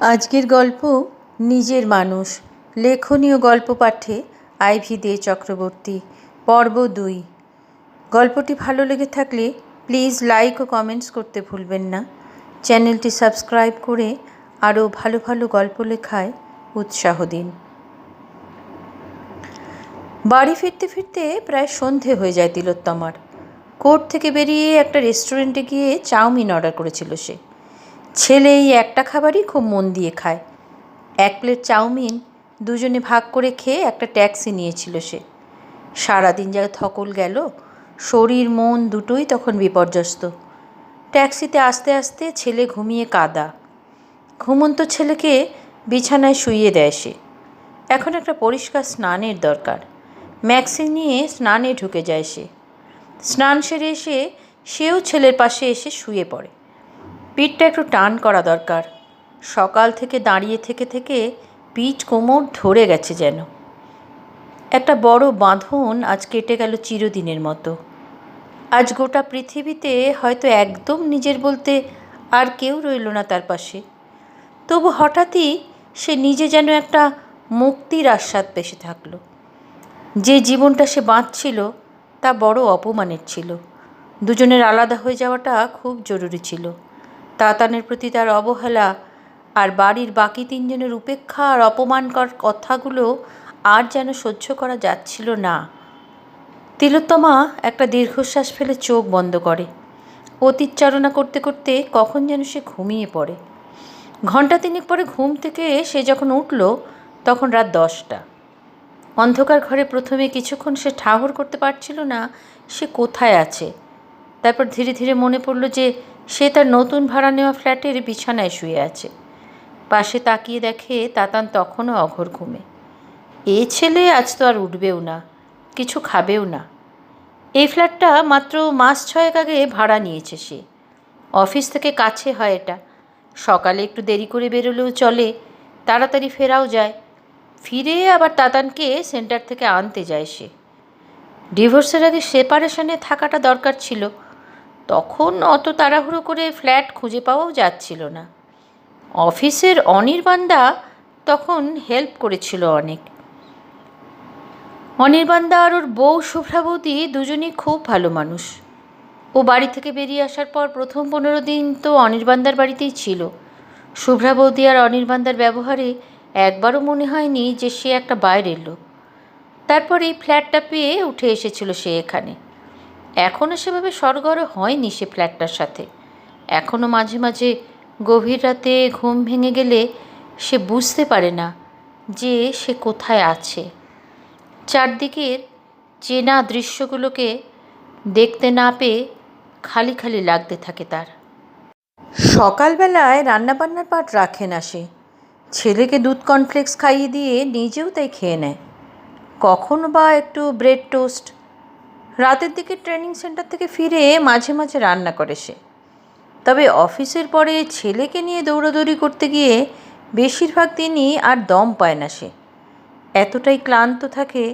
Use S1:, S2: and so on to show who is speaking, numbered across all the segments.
S1: আজকের গল্প নিজের মানুষ। লেখনীয় গল্প পাঠে আইভি দে চক্রবর্তী, পর্ব দুই। গল্পটি ভালো লেগে থাকলে প্লিজ লাইক ও কমেন্টস করতে ভুলবেন না। চ্যানেলটি সাবস্ক্রাইব করে আরও ভালো ভালো গল্প লেখায় উৎসাহ দিন। বাড়ি ফিরতে ফিরতে প্রায় সন্ধে হয়ে যায় তিলোত্তমার। কোর্ট থেকে বেরিয়ে একটা রেস্টুরেন্টে গিয়ে চাউমিন অর্ডার করেছিল সে। ছেলে এই একটা খাবারই খুব মন দিয়ে খায়। এক প্লেট চাউমিন দুজনে ভাগ করে খেয়ে একটা ট্যাক্সি নিয়েছিল সে। সারাদিন যা থকল গেল, শরীর মন দুটোই তখন বিপর্যস্ত। ট্যাক্সিতে আস্তে আস্তে ছেলে ঘুমিয়ে কাদা। ঘুমন্ত ছেলেকে বিছানায় শুইয়ে দেয় সে। এখন একটা পরিষ্কার স্নানের দরকার। ম্যাক্সি নিয়ে স্নানে ঢুকে যায় সে। স্নান সেরে এসে সেও ছেলের পাশে এসে শুয়ে পড়ে। পিঠটা একটু টান করা দরকার। সকাল থেকে দাঁড়িয়ে থেকে থেকে পিঠ কোমর ধরে গেছে যেন। একটা বড় বাঁধন আজ কেটে গেল চিরদিনের মতো। আজ গোটা পৃথিবীতে হয়তো একদম নিজের বলতে আর কেউ রইল না তার পাশে। তবু হঠাৎই সে নিজে যেন একটা মুক্তির আস্বাদ পেশে থাকল। যে জীবনটা সে বাঁচছিল তা বড় অপমানের ছিল। দুজনের আলাদা হয়ে যাওয়াটা খুব জরুরি ছিল। তাতানের প্রতি তার অবহেলা আর বাড়ির বাকি তিনজনের উপেক্ষা আর অপমানকর কথাগুলো আর যেন সহ্য করা যাচ্ছিল না। তিলোত্তমা একটা দীর্ঘশ্বাস ফেলে চোখ বন্ধ করে। অতীতচারণা করতে করতে কখন যেন সে ঘুমিয়ে পড়ে। ঘণ্টা তিনেক পরে ঘুম থেকে সে যখন উঠল, তখন রাত দশটা। অন্ধকার ঘরে প্রথমে কিছুক্ষণ সে ঠাহর করতে পারছিল না, সে কোথায় আছে? তারপর ধীরে ধীরে মনে পড়ল যে সে তার নতুন ভাড়া নেওয়া ফ্ল্যাটের বিছানায় শুয়ে আছে। পাশে তাকিয়ে দেখে তাতান তখনও অঘর ঘুমে। এ ছেলে আজ তো আর উঠবেও না, কিছু খাবেও না। এই ফ্ল্যাটটা মাত্র মাস ছয়েক আগে ভাড়া নিয়েছে সে। অফিস থেকে কাছে হয় এটা। সকালে একটু দেরি করে বেরোলেও চলে, তাড়াতাড়ি ফেরাও যায়। ফিরে আবার তাতানকে সেন্টার থেকে আনতে যায় সে। ডিভোর্সের আগে সেপারেশনে থাকাটা দরকার ছিল। তখন অত তাড়াহুড়ো করে ফ্ল্যাট খুঁজে পাওয়াও যাচ্ছিল না। অফিসের অনির্বাণদা তখন হেল্প করেছিল অনেক। অনির্বাণদা আর ওর বউ শুভ্রাবতী দুজনেই খুব ভালো মানুষ। ও বাড়ি থেকে বেরিয়ে আসার পর প্রথম পনেরো দিন তো অনির্বাণদার বাড়িতেই ছিল। শুভ্রাবতী আর অনির্বাণদার ব্যবহারে একবারও মনে হয়নি যে সে একটা বাইরের লোক। তারপর এই ফ্ল্যাটটা পেয়ে উঠে এসেছিল সে এখানে। এখনও সেভাবে সরগর হয়নি সে ফ্ল্যাটটার সাথে। এখনও মাঝে মাঝে গভীর রাতে ঘুম ভেঙে গেলে সে বুঝতে পারে না যে সে কোথায় আছে। চারদিকের চেনা দৃশ্যগুলোকে দেখতে না পেয়ে খালি খালি লাগতে থাকে তার। সকালবেলায় রান্নাবান্নার পাট রাখে না সে। ছেলেকে দুধ কর্নফ্লেক্স খাইয়ে দিয়ে নিজেও তাই খেয়ে নেয়। কখনো বা একটু ব্রেড টোস্ট রাতের দিকে ট্রেনিং সেন্টার থেকে ফিরে মাঝে মাঝে রান্না করে সে। তবে অফিসের পরে ছেলেকে নিয়ে দৌড়াদৌড়ি করতে গিয়ে বেশিরভাগ দিনই আর দম পায় না সে। এতটাই ক্লান্ত থাকে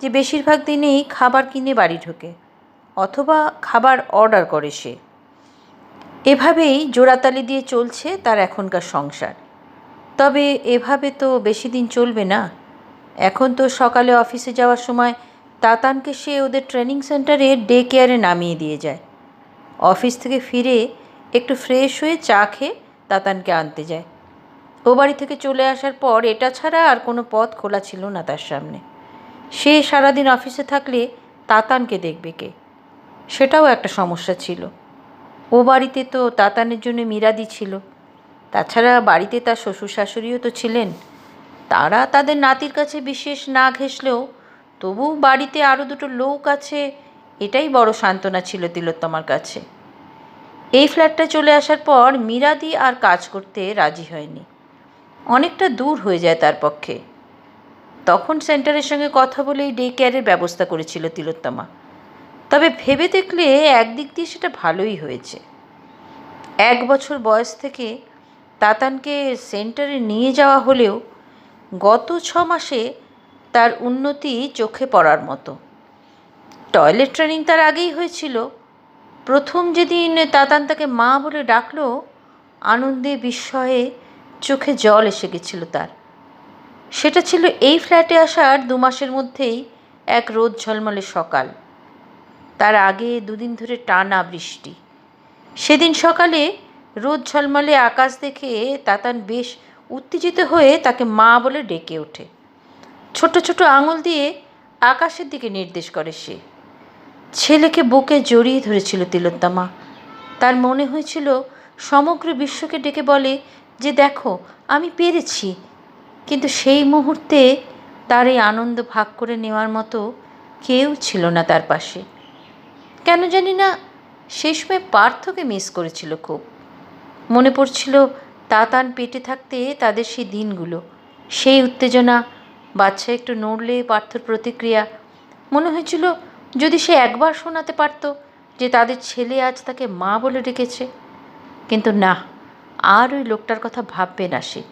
S1: যে বেশিরভাগ দিনেই খাবার কিনে বাড়ি ঢোকে, অথবা খাবার অর্ডার করে সে। এভাবেই জোড়াতালি দিয়ে চলছে তার এখনকার সংসার। তবে এভাবে তো বেশি দিন চলবে না। এখন তো সকালে অফিসে যাওয়ার সময় তাতানকে সে ওদের ট্রেনিং সেন্টারে ডে কেয়ারে নামিয়ে দিয়ে যায়। অফিস থেকে ফিরে একটু ফ্রেশ হয়ে চা খেয়ে তাতানকে আনতে যায়। ও বাড়ি থেকে চলে আসার পর এটা ছাড়া আর কোনো পথ খোলা ছিল না তার সামনে। সে সারাদিন অফিসে থাকলে তাতানকে দেখবে কে? সেটাও একটা সমস্যা ছিল। ও বাড়িতে তো তাতানের জন্য মিরাদি ছিল। তাছাড়া বাড়িতে তার শ্বশুর শাশুড়িও তো ছিলেন। তারা তাদের নাতির কাছে বিশেষ না ঘেসলেও তবু বাড়িতে আরও দুটো লোক আছে, এটাই বড় সান্ত্বনা ছিল তিলোত্তমার কাছে। এই ফ্ল্যাটটা চলে আসার পর মিরাদি আর কাজ করতে রাজি হয়নি। অনেকটা দূর হয়ে যায় তার পক্ষে। তখন সেন্টারের সঙ্গে কথা বলেই ডে কেয়ারের ব্যবস্থা করেছিল তিলোত্তমা। তবে ভেবে দেখলে একদিক দিয়ে সেটা ভালোই হয়েছে। এক বছর বয়স থেকে তাতানকে সেন্টারে নিয়ে যাওয়া হলেও গত ছ মাসে তার উন্নতি চোখে পড়ার মতো। টয়লেট ট্রেনিং তার আগেই হয়েছিল। প্রথম যেদিন তাতান তাকে মা বলে ডাকলো, আনন্দে বিস্ময়ে চোখে জল এসে গেছিল তার। সেটা ছিল এই ফ্ল্যাটে আসার দু মাসের মধ্যেই এক রোদ ঝলমলে সকাল। তার আগে দুদিন ধরে টানা বৃষ্টি। সেদিন সকালে রোদ ঝলমলে আকাশ দেখে তাতান বেশ উত্তেজিত হয়ে তাকে মা বলে ডেকে ওঠে। ছোট ছোট আঙুল দিয়ে আকাশের দিকে নির্দেশ করে সে। ছেলেকে বুকে জড়িয়ে ধরেছিল তিলোত্তমা। তার মনে হয়েছিল, সমগ্র বিশ্বকে ডেকে বলে যে, দেখো, আমি পেরেছি। কিন্তু সেই মুহূর্তে তার এই আনন্দ ভাগ করে নেওয়ার মতো কেউ ছিল না তার পাশে। কেন জানি না, সেই সময় পার্থকে মিস করেছিল খুব। মনে পড়ছিল, তাতান পেটে থাকতে তাদের সেই দিনগুলো, সেই উত্তেজনা বাচ্চা একটু নড়লে পার্থর প্রতিক্রিয়া। মনে হয়েছিল যদি সে একবার শোনাতে পারত যে তাদের ছেলে আজ তাকে মা বলে ডেকেছে। কিন্তু না, আর ওই লোকটার কথা ভাববে না সে।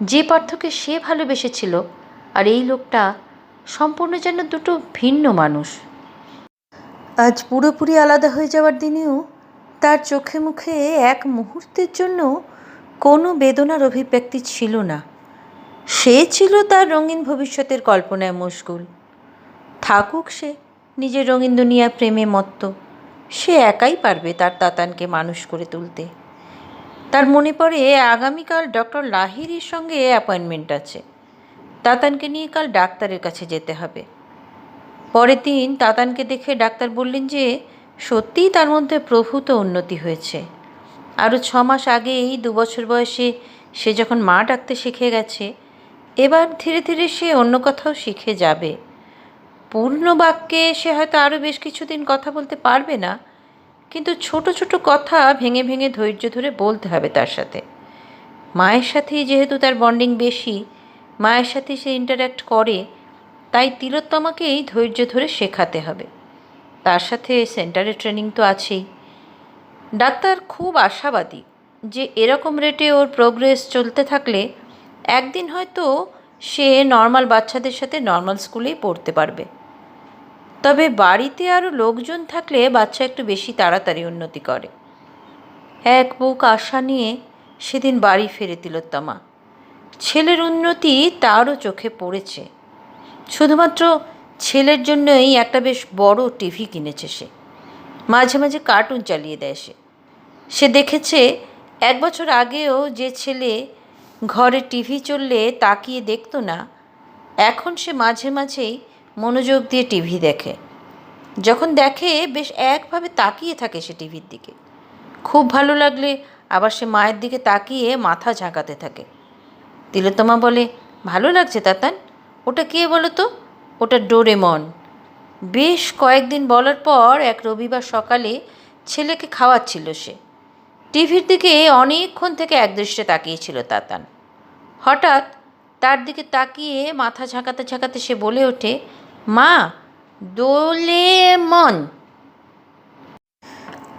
S1: যে পার্থকে সে ভালোবেসেছিল, আর এই লোকটা সম্পূর্ণ যেন দুটো ভিন্ন মানুষ। আজ পুরোপুরি আলাদা হয়ে যাওয়ার দিনেও তার চোখে মুখে এক মুহূর্তের জন্য কোনো বেদনার অভিব্যক্তি ছিল না। সে ছিল তার রঙিন ভবিষ্যতের কল্পনায় মশগুল। থাকুক সে, নিজের রঙিন দুনিয়া প্রেমে মত্ত। সে একাই পারবে তার তাতানকে মানুষ করে তুলতে। তার মনে পড়ে, আগামীকাল ডক্টর লাহিরির সঙ্গে অ্যাপয়েন্টমেন্ট আছে। তাতানকে নিয়ে কাল ডাক্তারের কাছে যেতে হবে। পরের দিন তাতানকে দেখে ডাক্তার বললেন যে, সত্যিই তার মধ্যে প্রভূত উন্নতি হয়েছে। আরও ছ মাস আগেই, দু বছর বয়সে সে যখন মা ডাকতে শিখে গেছে এবার ধীরে ধীরে সে অন্য কথাও শিখে যাবে। পূর্ণ বাক্যে সে হয়তো আরও বেশ কিছুদিন কথা বলতে পারবে না, কিন্তু ছোট ছোট কথা ভেঙে ভেঙে ধৈর্য ধরে বলতে হবে তার সাথে। মায়ের সাথেই যেহেতু তার বন্ডিং বেশি, মায়ের সাথে সে ইন্টারাক্ট করে, তাই তিলোত্তমাকেই ধৈর্য ধরে শেখাতে হবে। তার সাথে সেন্টারে ট্রেনিং তো আছেই। ডাক্তার খুব আশাবাদী যে এরকম রেটে ওর প্রোগ্রেস চলতে থাকলে একদিন হয়তো সে নর্মাল বাচ্চাদের সাথে নর্মাল স্কুলেই পড়তে পারবে। তবে বাড়িতে আরও লোকজন থাকলে বাচ্চা একটু বেশি তাড়াতাড়ি উন্নতি করে। এক বুক আশা নিয়ে সেদিন বাড়ি ফেরে তিলোত্তমা। ছেলের উন্নতি তারও চোখে পড়েছে। শুধুমাত্র ছেলের জন্যই একটা বেশ বড় টিভি কিনেছে সে। মাঝে মাঝে কার্টুন চালিয়ে দেয় সে। সে দেখেছে, এক বছর আগেও যে ছেলে ঘরে টিভি চললে তাকিয়ে দেখতো না। এখন সে মাঝে মাঝেই মনোযোগ দিয়ে টিভি দেখে। যখন দেখে, বেশ একভাবে তাকিয়ে থাকে সে টিভির দিকে। খুব ভালো লাগলে আবার সে মায়ের দিকে তাকিয়ে মাথা ঝাঁকাতে থাকে। তিলোত্তমা বলে, ভালো লাগছে তাতান। ওটা কে বলো তো? ওটা ডোরেমন। বেশ কয়েকদিন বলার পর এক রবিবার সকালে ছেলেকে খাওয়াচ্ছিল সে। টিভির দিকে অনেকক্ষণ থেকে একদৃষ্টে তাকিয়েছিল তাতান। হঠাৎ তার দিকে তাকিয়ে মাথা ঝাঁকাতে ঝাঁকাতে সে বলে ওঠে, মা দোলেমন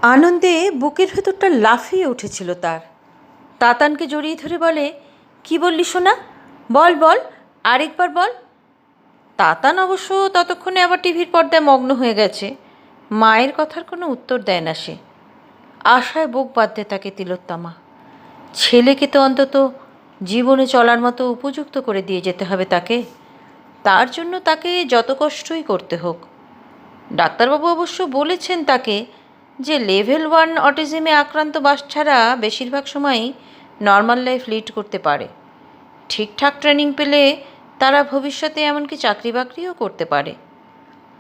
S1: আনন্দে বুকের ভেতরটা লাফিয়ে উঠেছিল তার। তাতানকে জড়িয়ে ধরে বলে, কি বললি শোনা বল বল, আরেকবার বল। তাতান অবশ্য ততক্ষণে আবার টিভির পর্দায় মগ্ন হয়ে গেছে। মায়ের কথার কোনো উত্তর দেয় না সে। আশায় বুক বাঁধতে তাকে তিলোত্তমা। ছেলেকে তো অন্তত জীবনে চলার মতো উপযুক্ত করে দিয়ে যেতে হবে তাকে। তার জন্য তাকে যত কষ্টই করতে হোক। ডাক্তারবাবু অবশ্য বলেছেন তাকে যে লেভেল ওয়ান অটিজমে আক্রান্ত বাচ্চারা বেশিরভাগ সময়ই নর্মাল লাইফ লিড করতে পারে। ঠিকঠাক ট্রেনিং পেলে তারা ভবিষ্যতে এমনকি চাকরি বাকরিও করতে পারে।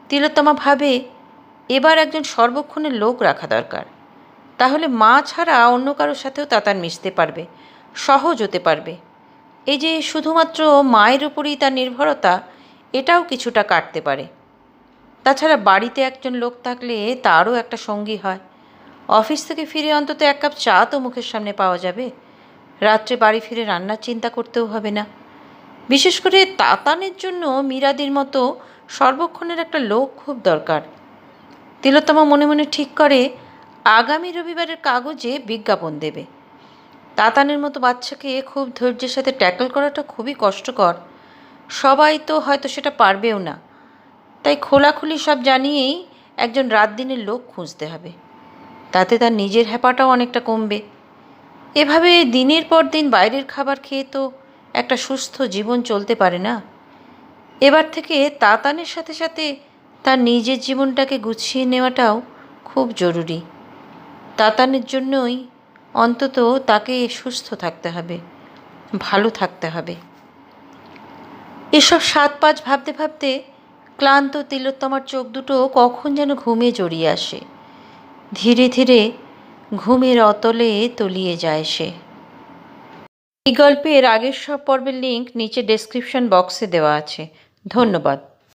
S1: তিলোত্তমা ভাবে, এবার একজন সর্বক্ষণের লোক রাখা দরকার। তাহলে মা ছাড়া অন্য কারোর সাথেও তাতার মিশতে পারবে। সহজ হতে পারবে। এই যে শুধুমাত্র মায়ের উপরেই তার নির্ভরতা, এটাও কিছুটা কাটতে পারে। তাছাড়া বাড়িতে একজন লোক থাকলে তারও একটা সঙ্গী হয়। অফিস থেকে ফিরে অন্তত এক কাপ চা তো মুখের সামনে পাওয়া যাবে। রাত্রে বাড়ি ফিরে রান্নার চিন্তা করতেও হবে না। বিশেষ করে তাতানের জন্য মীরাদির মতো সর্বক্ষণের একটা লোক খুব দরকার। তিলোত্তমা মনে মনে ঠিক করে, আগামী রবিবারের কাগজে বিজ্ঞাপন দেবে। তাতানের মতো বাচ্চাকে খুব ধৈর্যের সাথে ট্যাকল করাটা খুবই কষ্টকর। সবাই তো হয়তো সেটা পারবেও না। তাই খোলাখুলি সব জানিয়েই একজন রাত দিনের লোক খুঁজতে হবে। তাতে তার নিজের হ্যাপাটাও অনেকটা কমবে। এভাবে দিনের পর দিন বাইরের খাবার খেয়ে তো একটা সুস্থ জীবন চলতে পারে না। এবার থেকে তাতানের সাথে সাথে তার নিজের জীবনটাকে গুছিয়ে নেওয়াটাও খুব জরুরি। তাতানের জন্যই অন্তত তাকে সুস্থ থাকতে হবে, ভালো থাকতে হবে। এসব সাত পাঁচ ভাবতে ভাবতে ক্লান্ত তিলোত্তমার চোখ দুটো কখন যেন ঘুমে জড়িয়ে আসে। ধীরে ধীরে ঘুমের অতলে তলিয়ে যায় সে। এই গল্পের আগের সব পর্বের লিঙ্ক নিচে ডেসক্রিপশন বক্সে দেওয়া আছে। ধন্যবাদ।